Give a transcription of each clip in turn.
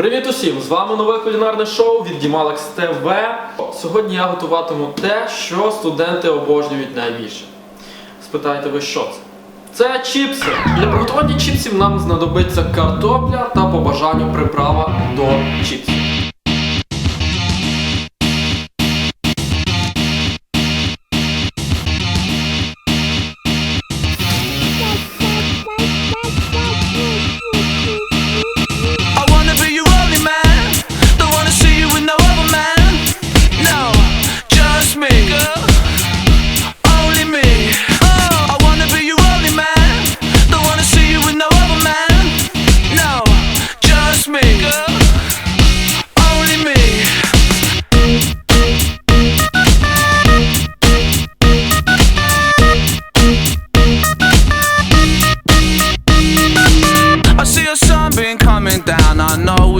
Привіт усім! З вами нове кулінарне шоу від Дімалекс ТВ. Сьогодні я готуватиму те, що студенти обожнюють найбільше. Спитаєте ви, що це? Це чіпси. Для приготування чіпсів нам знадобиться картопля та по бажанню приправа до чіпсів.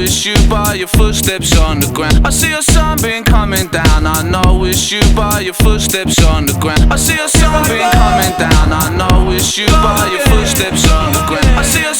It's you by your footsteps on the ground. I see a sunbeam coming down. I know it's you by your footsteps on the ground. I see a sunbeam coming down. I know it's you by your footsteps on the ground. I see a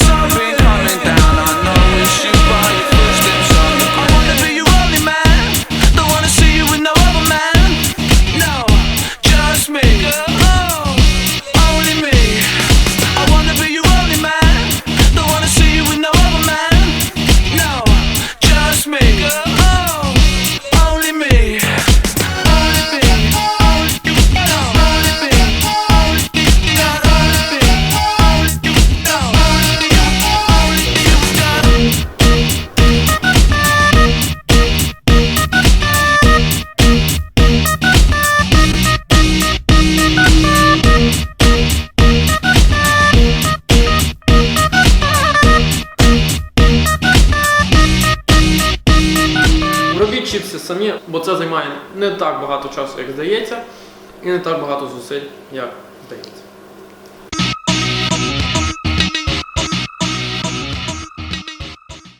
Робіть чіпси самі, бо це займає не так багато часу, як здається, і не так багато зусиль, як здається.